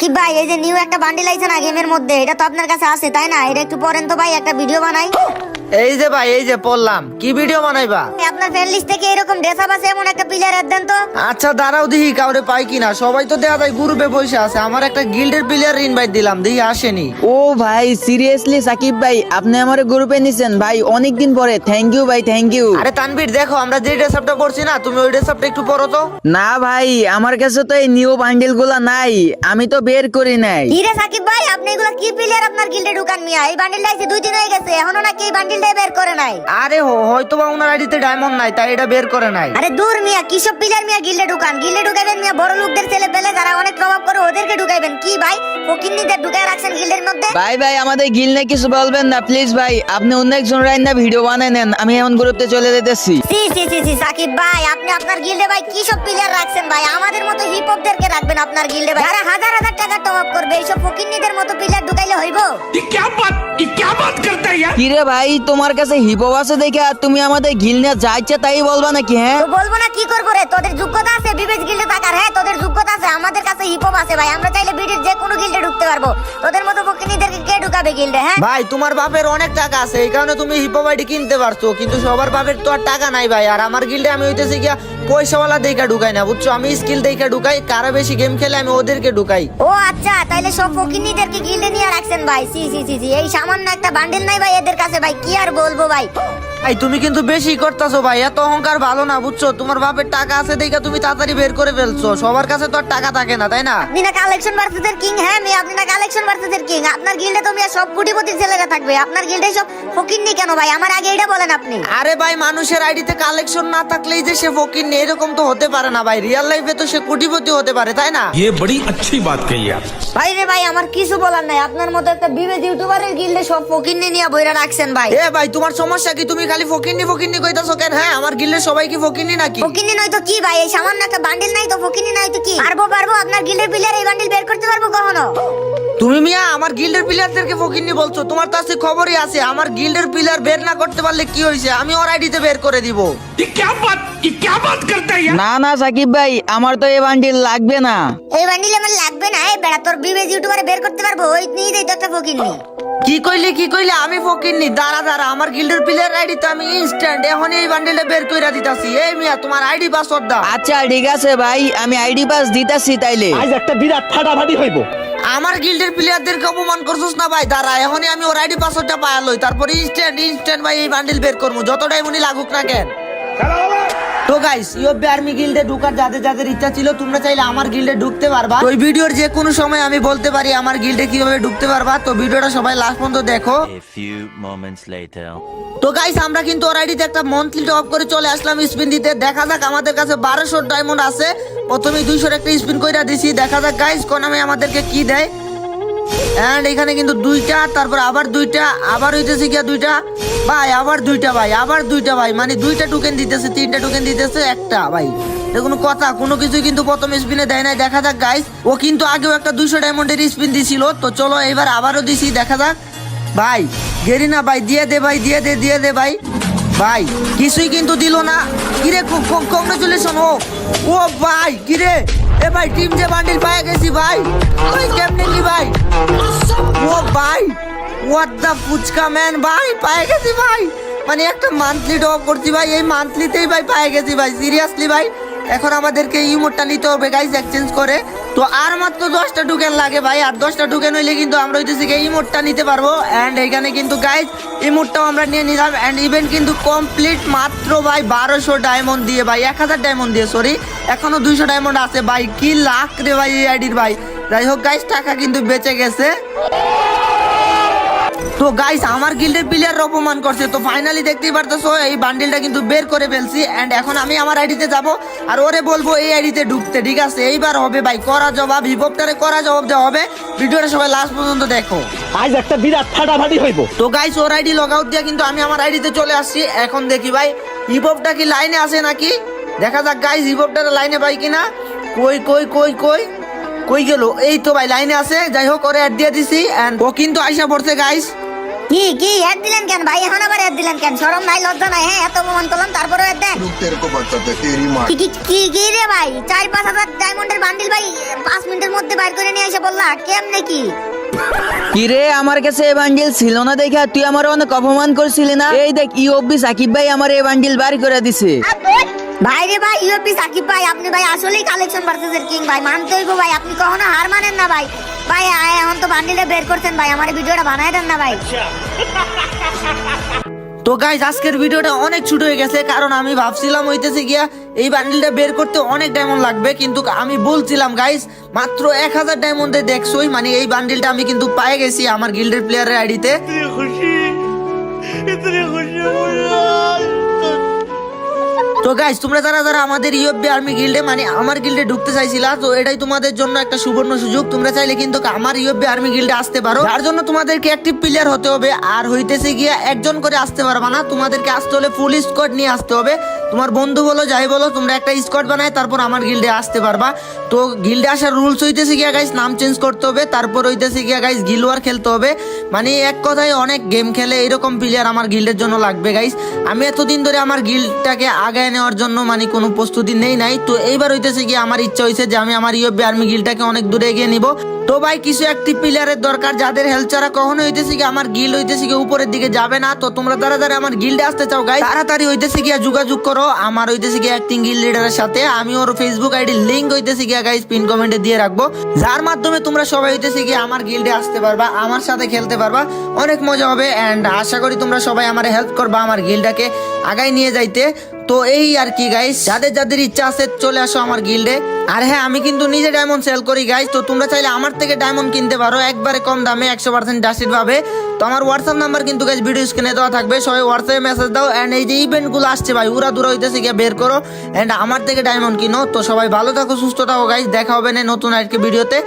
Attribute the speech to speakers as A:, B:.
A: কি ভাই এই যে নিউ একটা বান্ডিল আইছে না গেমের মধ্যে এটা তো আপনার কাছে আছে তাই না? এটা একটু পরেন তো ভাই একটা ভিডিও বানাই।
B: এই যে ভাই এই যে পড়লাম কি ভিডিও বানাইবা?
A: আপনার ফ্রেন্ড লিস্ট থেকে এরকম ড্রেস আপ আছে এমন একটা প্লেয়ার এর দেন তো।
B: আচ্ছা দাঁড়াও দেখি কাউরে পাই কিনা। সবাই তো দেয়া যায় গ্রুপে বসে আছে। আমার একটা গিল্ডের প্লেয়ার ইনভাইট দিলাম দেখি আসেনি।
C: ও ভাই সিরিয়াসলি সাকিব ভাই আপনি আমার গ্রুপে নিছেন। ভাই অনেক দিন পরে। থ্যাংক ইউ ভাই থ্যাংক ইউ
B: আরে তানভীর দেখো আমরা যে ড্রেস আপটা করছি না তুমি ওই ড্রেস আপটা একটু পরো তো।
C: না ভাই আমার কাছে তো এই নিউ বান্ডেলগুলা নাই। আমি তো বের করি নাই।
A: কি রে সাকিব ভাই আপনি এগুলো কি প্লেয়ার আপনার গিল্ডে ঢুকান মিয়া? এই বান্ডিলটা আইছে দুই দিন হয়ে গেছে এখনও নাকি এই বান্ডিলটাই বের করে নাই।
B: আরে হ- হয়তো বা ওনার আইডিতে ডায়মন্ড নাই তাই এটা বের করে নাই।
A: আরে দূর মিয়া কিসব প্লেয়ার মিয়া গিল্ডে ঢুকান? গিল্ডে ঢুকাবেন মিয়া বড় লোকদের ছেলে পেলে যারা অনেক প্রভাব করে ওদেরকে ঢুকাইবেন। কি ভাই ফকিন্নিদের ঢুকায় রাখছেন গিল্ডের মধ্যে?
C: ভাই ভাই আমাদের গিল নিয়ে কিছু বলবেন না প্লিজ ভাই আপনি অন্য একজন রাইন না ভিডিও বানাই নেন আমি এমন গ্রুপে চলে যেতেছি।
A: C C C C Shakib ভাই আপনি আপনার গিল্ডে ভাই কি সব প্লেয়ার রাখছেন ভাই? আমাদের মতো হিপ হপদেরকে রাখবেন আপনার গিল্ডে ভাই। যারা হাজার হাজার টাকা টপ করবে এইসব ফকিন্নিদের মতো প্লেয়ার ঢুকাইলে হইব?
C: কিরে ভাই তোমার কাছে হিপো আছে দেখে আর তুমি আমাদের গিলনে যাইছে তাই বলবা নাকি হ্যাঁ?
A: তো বলব না কি করব রে? তোদের যোগ্যতা আছে বিবেচ গিল্ডে থাকার হ্যাঁ? তোদের যোগ্যতা আছে আমাদের কাছে হিপো আছে ভাই। আমরা চাইলে বিডির যে কোনো গিল্ডে ঢুকতে পারব। তোদের মতো ফকিন্নিদেরকে কে ঢুকাবে গিল্ডে হ্যাঁ?
B: ভাই তোমার বাপের অনেক টাকা আছে এই কারণে তুমি হিপো বাইটি কিনতে পারছ কিন্তু সবার বাপের তো আর টাকা নাই ভাই। আর আমার গিল্ডে আমি হইতেছি কি পয়সাওয়ালা দেখে ঢুকাই না বুঝছ? আমি স্কিল দেখে ঢুকাই কারা বেশি গেম খেলে আমি ওদেরকে ঢুকাই।
A: ও আচ্ছা তাইলে সব ফকিনীদেরকে গিলে নিয়ে রাখছেন ভাই। সি সি সি এই সামান্য একটা বান্ডেল নাই ভাই এদের কাছে ভাই, কি আর বলব ভাই?
B: ভাই তুমি কিন্তু বেশি করতেছো ভাই এত অহংকার ভালো না বুঝছো তোমার বাপের টাকা আছে দেখা তুমি তাড়াতাড়ি বের করে ফেলছো সবার কাছে তো আর টাকা থাকে না তাই না
A: আপনি না কালেকশন ভার্সেসের কিং হ্যাঁ মেয়ে আপনি না কালেকশন ভার্সেসের কিং আপনার গিল্ডে তো মিয়া সব কোটিপতির ছেলেরা থাকবে আপনার গিল্ডে সব ফকিন্নি কেন ভাই আমার আগে এটা বলেন আপনি
B: আরে ভাই মানুষের আইডিতে কালেকশন না থাকলেই যে সে ফকির নেই এরকম তো হতে পারে না ভাই রিয়েল লাইফে তো সে কোটিপতি হতে পারে তাই না
D: ये बड़ी अच्छी बात कही आप
A: ভাই রে ভাই আমার কিছু বলার নাই আপনার মতো একটা বিবেচ ইউটিউবারের গিল্ডে সব ফকিন্নি নিয়ে বইরা রাখছেন ভাই
B: এ ভাই তোমার সমস্যা কি তুমি খালি ফকিন্নি ফকিন্নি কইতাছো কেন? হ্যাঁ আমার গিল্ডের সবাই কি ফকিন্নি নাকি?
A: ফকিন্নি নয় তো কি ভাই? এই সামান্য একটা বান্ডিল নাই তো ফকিন্নি নাই তো কি? পারব পারব আপনার গিল্ডের প্লেয়ার এই বান্ডিল বের করতে পারব কখনো?
B: তুমি মিয়া আমার গিল্ডের প্লেয়ারদেরকে ফকিন্নি বলছো। তোমার তো খবরই আছে আমার গিল্ডের প্লেয়ার বের না করতে পারলে কি হইছে? আমি ওর আইডিতে বের করে দিব।
C: না না সাকিব ভাই আমার তো এই বান্ডিল লাগবে না।
A: এই বান্ডিল আমার লাগবে না। এই বেড়া তোর বিবেজ ইউটিউবারে বের করতে পারব। ওই নিয়ে যাই তো একটা ফকিন্নি।
B: কি কইলি কি কইলি? আমি ফকিরনি দাঁড়া দাঁড়া। আমার গিল্ডের প্লেয়ার আইডিতে আমি ইনস্ট্যান্ট এখন এই বান্ডেলটা বের কইরা দিতাছি। এই মিয়া তোমার আইডি পাসওয়ার্ড দাও।
C: আচ্ছা ঠিক আছে ভাই আমি আইডি পাস দিতাছি তাইলে।
E: আজ একটা বিরাট ফাটাফাটি হইব।
B: আমার গিল্ডের প্লেয়ারদেরকে অপমান করছিস না ভাই? দাঁড়া এখনই আমি ওর আইডি পাসওয়ার্ডটা পায়া লই। তারপরে ইনস্ট্যান্ট ইনস্ট্যান্ট ভাই এই বান্ডেল বের করব যতটাই উনি লাগুক না কেন। তো গাইস ইউবি আর্মি গিল্ডে ঢুকার যাদের যাদের ইচ্ছা ছিল তোমরা চাইলে আমার গিল্ডে ঢুকতে পারবা। ওই ভিডিওর যে কোনো সময় আমি বলতে পারি আমার গিল্ডে কীভাবে ঢুকতে পারবা। তো ভিডিওটা সবাই লাস্ট পর্যন্ত দেখো. তো গাইস আমরা কিন্তু আইডিতে একটা মন্থলি টপ করে চলে আসলাম স্পিন দিতে। দেখা যাক আমাদের কাছে বারোশো ডায়মন্ড আছে। প্রথমে দুইশোর একটা স্পিন কইরা দিছি। দেখা যাক গাইস কোন আমি আমাদেরকে কি দেয়। এন্ড এখানে কিন্তু দুইটা, তারপর আবার দুইটা, আবার হইতেছে গিয়া দুইটা। ভাই, আবার দুইটা ভাই, আবার দুইটা ভাই মানে দুইটা টোকেন দিতেছে, তিনটা টোকেন দিতেছে, একটা ভাই। কোনো কথা, কোনো কিছু কিন্তু প্রথম স্পিনে দেয় নাই। দেখা যাক গাইস ও কিন্তু আগেও একটা দুইশো ডায়মন্ডের স্পিন দিছিল। তো চলো, এবার আবারও দিছি, দেখা যাক। ভাই গেরি না ভাই, দিয়ে দে ভাই, দিয়ে দে দিয়ে দে ভাই। ভাই, কিছুই কিন্তু দিল না। কিরে কংগ্রেচুলেশন ও। ও ভাই, কিরে? এ ভাই টিম যে বান্ডিল পায়ে গেছি ভাই ওই কেমনে কি ভাই ও ভাই হোয়াট দা ফুচকা ম্যান ভাই পায়ে গেছি ভাই মানে একটা মান্থলি ড্রপ করছি ভাই এই মান্থলিতেই ভাই পায়ে গেছি ভাই সিরিয়াসলি ভাই এখন আমাদেরকে ইমোটটা নিতে হবে গাইস এক্সচেঞ্জ করে। তো আর মাত্র দশটা টোকেন লাগে ভাই, আর দশটা টোকেন হইলে কিন্তু আমরা হইতেছি ইমোটটা নিতে পারব। অ্যান্ড এখানে কিন্তু গাইস ইমোটটাও আমরা নিয়ে নিলাম। অ্যান্ড ইভেন্ট কিন্তু কমপ্লিট মাত্র ভাই বারোশো ডায়মন্ড দিয়ে, ভাই, এক হাজার ডায়মন্ড দিয়ে সরি এখনও দুইশো ডায়মন্ড আছে। ভাই, কি লাখ রে ভাই এই আইডির, ভাই। যাই হোক গাইস টাকা কিন্তু বেঁচে গেছে। তো গাইস আমার গিল্ডের প্লেয়ার অপমান করছে। তো ফাইনালি দেখতেই পারতেছো এই বান্ডিলটা কিন্তু বের করে ফেলছি। অ্যান্ড এখন আমি আমার আইডিতে যাব। আর ওরে বলব এই আইডিতে ঢুকতে ঠিক আছে? এইবার হবে ভাই করা জবাব হিপহপটারে করা জবাব দেওয়া হবে। ভিডিওটা সবাই লাস্ট পর্যন্ত দেখো।
E: আজ একটা বিরাট ফাটাফাটি হইব।
B: তো গাইস ওর আইডি লগ আউট দিয়ে কিন্তু আমি আমার আইডিতে চলে আসছি। এখন দেখি ভাই হিপহপটা কি লাইনে আছে নাকি? দেখা যাক গাইস হিপহপটা লাইনে পাই কিনা। কই কই কই কই কই গেল? এই তো ভাই লাইনে আছে। যাই হোক ওরে অ্যাড দিয়ে দিছি। এন্ড ও কিন্তু আইসা পড়ছে গাইস
A: কি কি অ্যাড দিলেন কেন ভাই? এখন আবার অ্যাড দিলেন কেন? শরম নাই লজ্জা নাই হ্যাঁ এত মন করলাম তারপরে অ্যাড দেন। কি কি কি রে ভাই? চার পাঁচ হাজার ডায়মন্ডের বান্ডিল ভাই পাঁচ মিনিটের মধ্যে বাইর করে নিয়ে এসে বললা কেমনে কি?
C: কিরে আমার কাছে এই বান্ডিল ছিল না দেখে তুই আমার অনেক অপমান করছিলি না? এই দেখ ইওবি সাকিব ভাই আমার এই বান্ডিল বার করে দিছে।
A: ভাই রে ভাই ইওবি সাকিব ভাই আপনি ভাই আসলেই কালেকশন ভার্সেসের কিং ভাই মানতে হইব ভাই আপনি কখনো হার মানেন না ভাই। ভাই আয়, এখন তো বান্ডিলে বের করছেন ভাই আমার ভিডিওটা বানাই দেন না ভাই।
B: তো গাইজ আজকের ভিডিওটা অনেক ছোট হয়ে গেছে কারণ আমি ভাবছিলাম হইতেছে গিয়া এই বান্ডিলটা বের করতে অনেক ডায়মন্ড লাগবে কিন্তু আমি বলছিলাম গাইজ মাত্র এক হাজার ডায়মন্ডে দেখছোই মানে এই বান্ডিলটা আমি কিন্তু পায়ে গেছি আমার গিল্ডের প্লেয়ারের আইডিতে তো গাইজ তোমরা যারা যারা আমাদের ইউএফবি আর্মি গিল্ডে মানে আমার গিল্ডে ঢুকতে চাইছিলা, তো এটাই তোমাদের জন্য একটা সুবর্ণ সুযোগ। তোমরা চাইলে কিন্তু আমার ইউএফবি আর্মি গিল্ডে আসতে পারো। তার জন্য তোমাদেরকে অ্যাক্টিভ প্লেয়ার হতে হবে, আর হইতেছে গিয়ে একজন করে আসতে পারবা না। তোমাদেরকে আসতে হলে ফুল স্কোয়াড নিয়ে আসতে হবে। তোমার বন্ধু বলো, যাই বলো, তোমরা একটা স্কোয়াড বানায়, তারপর আমার গিল্ডে আসতে পারবা। তো গিল্ডে আসার রুলস হইতেছে গিয়া গাইস নাম চেঞ্জ করতে হবে। তারপর হইতেছে গিয়া গাইস গিলওয়ার খেলতে হবে। মানে এক কথায় অনেক গেম খেলে এরকম প্লেয়ার আমার গিল্ডের জন্য লাগবে গাইস আমি এতদিন ধরে আমার গিল্ডটাকে আগায় নেওয়ার জন্য মানে কোনো প্রস্তুতি নেই নাই। তো এইবার হইতেছে গিয়ে, আমার ইচ্ছা হয়েছে যে আমি আমার ইউএফবি আর্মি গিল্ডটাকে অনেক দূরে এগিয়ে নিব। তো ভাই, কিছু একটি পিলারের দরকার, যাদের হেলথ ছাড়া কখনো হইতেছে কি, আমার গিল হইতেছে কি, উপরের দিকে যাবে না। তো তোমরা যারা যারা আমার গিল্ডে আসতে চাও গাই তাড়াতাড়ি হইতেছে গিয়া যোগাযোগ করো। আমার হইতেছে গিয়া অ্যাক্টিং গিল্ড লিডারের সাথে। আমি ওর ফেসবুক আইডি লিংক হইতেছে গিয়া গাইস পিন কমেন্টে দিয়ে রাখব। যার মাধ্যমে তোমরা সবাই হইতেছে গিয়া আমার গিল্ডে আসতে পারবা, আমার সাথে খেলতে পারবা। অনেক মজা হবে এন্ড আশা করি তোমরা সবাই আমার হেল্প করবা আমার গিল্ডটাকে আগাই নিয়ে যাইতে। তো এই আর কি গাইস যাদের যাদের ইচ্ছা আছে, চলে আসো আমার গিল্ডে আর হ্যাঁ আমি কিন্তু নিজে ডায়মন্ড সেল করি গাইস তো তোমরা চাইলে আমার থেকে ডায়মন্ড কিনতে পারো, একবারে কম দামে, একশো পার্সেন্ট ডাসিড ভাবে। তো আমার হোয়াটসঅ্যাপ নাম্বার কিন্তু গাইস ভিডিও স্ক্রিনে দেওয়া থাকবে। সবাই হোয়াটসঅ্যাপে মেসেজ দাও। এন্ড এই যে ইভেন্টগুলো আসছে, ভাই, উড়া দূরা হইতেছে গিয়ে, বের করো। এন্ড আমার থেকে ডায়মন্ড কিনো। তো সবাই ভালো থাকো, সুস্থ থাকো গাইস দেখা হবে না নতুন আজকে ভিডিওতে